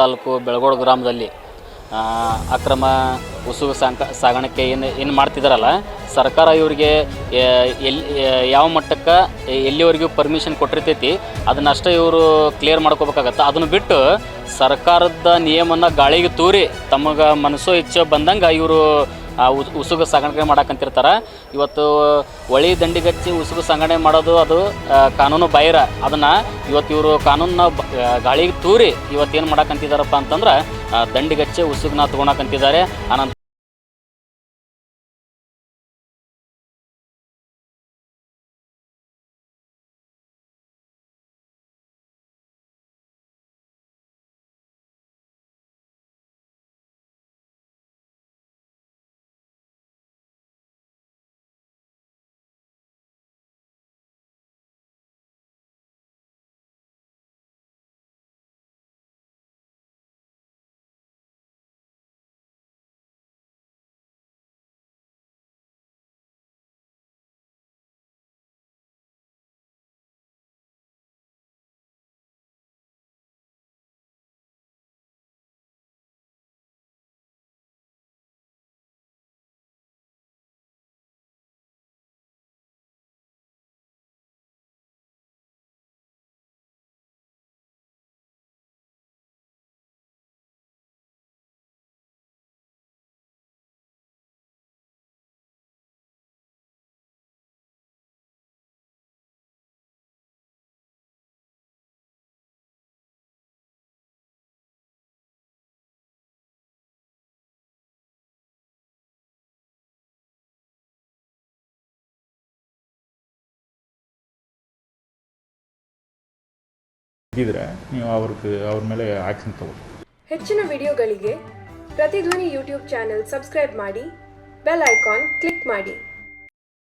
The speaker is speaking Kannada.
ತಾಲೂಕು ಬೆಳಗೋಡು ಗ್ರಾಮದಲ್ಲಿ ಅಕ್ರಮ ಉಸುಗು ಸಾಂಕ ಸಾಗಾಣಿಕೆ ಏನು ಏನು ಮಾಡ್ತಿದ್ದಾರಲ್ಲ ಸರ್ಕಾರ ಇವರಿಗೆ ಎಲ್ಲಿ ಯಾವ ಮಟ್ಟಕ್ಕೆ ಎಲ್ಲಿವರೆಗೂ ಪರ್ಮಿಷನ್ ಕೊಟ್ಟಿರ್ತೈತಿ, ಅದನ್ನಷ್ಟೇ ಇವರು ಕ್ಲಿಯರ್ ಮಾಡ್ಕೋಬೇಕಾಗತ್ತೆ? ಅದನ್ನು ಬಿಟ್ಟು ಸರ್ಕಾರದ ನಿಯಮನ ಗಾಳಿಗೆ ತೂರಿ ತಮಗೆ ಮನಸ್ಸೋ ಇಚ್ಛೆ ಬಂದಂಗೆ ಇವರು ಉಸುಗು ಸಾಗಾಣಿಕೆ ಮಾಡಕ್ಕಂತಿರ್ತಾರೆ ಇವತ್ತು ಒಳಿ ದಂಡಿಗಚ್ಚಿ ಉಸುಗು ಸಾಗಣೆ ಮಾಡೋದು ಅದು ಕಾನೂನು ಬಾಹಿರ. ಅದನ್ನು ಇವತ್ತು ಇವರು ಕಾನೂನನ್ನ ಗಾಳಿಗೆ ತೂರಿ ಇವತ್ತು ಏನು ಮಾಡಕ್ಕಂತಿದಾರಪ್ಪ ಅಂತಂದ್ರೆ ಆ, ದಂಡಿಗಚ್ಚಿ ಉಸುಗನ್ನ ತೊಗೊಳಕಂತಿದ್ದಾರೆ ಅನಂತರ ಇದ್ದಿದ್ರೆ ನೀವು ಅವ್ರಿಗೆ ಅವ್ರ ಮೇಲೆ ಆಕ್ಷನ್ ತಗೊಳ್ಳಿ ಹೆಚ್ಚಿನ ವಿಡಿಯೋಗಳಿಗೆ ಪ್ರತಿಧ್ವನಿ ಯೂಟ್ಯೂಬ್ ಚಾನೆಲ್ ಸಬ್ಸ್ಕ್ರೈಬ್ ಮಾಡಿ, ಬೆಲ್ ಐಕಾನ್ ಕ್ಲಿಕ್ ಮಾಡಿ.